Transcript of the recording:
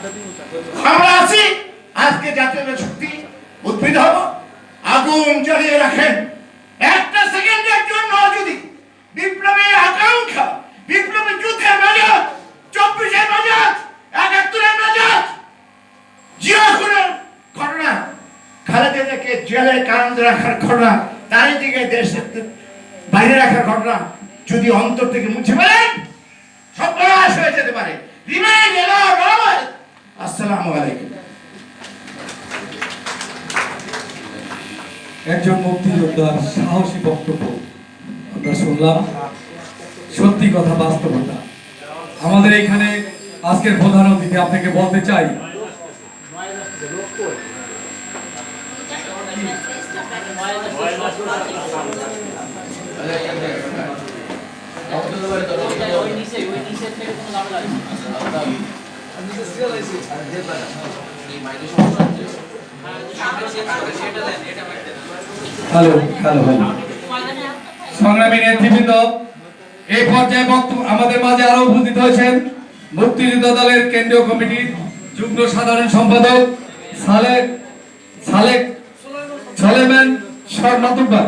আমরা আছি। আজকে জাতীয় শক্তি, উদ্ভিদ হব। আগুন জ্বালিয়ে রাখেন। একটা সেকেন্ডের জন্য যদি বিপ্লবীর আকাঙ্ক্ষা, বিপ্লবী যুদ্ধের নাজাত চব্বিশের নাজাত একাত্তরের নাজাত জিয়া খুনের ঘটনা খালেদাকে জেলে কারান্ত রাখার ঘটনা তারই দিকে দেশের বাইরে রাখার ঘটনা যদি অন্তর থেকে মুছে ফেলেন সর্বনাশ হয়ে যেতে পারে। রিমাইন্ড আসসালামু আলাইকুম। একজন মুক্তিযোদ্ধার সাহসী বক্তব্য আমরা শুনলাম। সত্যি কথা, বাস্তবতা। আমাদের এখানে আজকের প্রধান অতিথি আপনাকে বলতে চাই হ্যালো হ্যালো হ্যালো সংগ্রামী নেতৃবৃন্দ, এই পর্যায়ে বক্তব্য আমাদের মাঝে আরও উপস্থিত হয়েছেন মুক্তিযুদ্ধ দলের কেন্দ্রীয় কমিটির যুগ্ম সাধারণ সম্পাদক সালেক সালেক, সলেমান শর্মা তুব্বার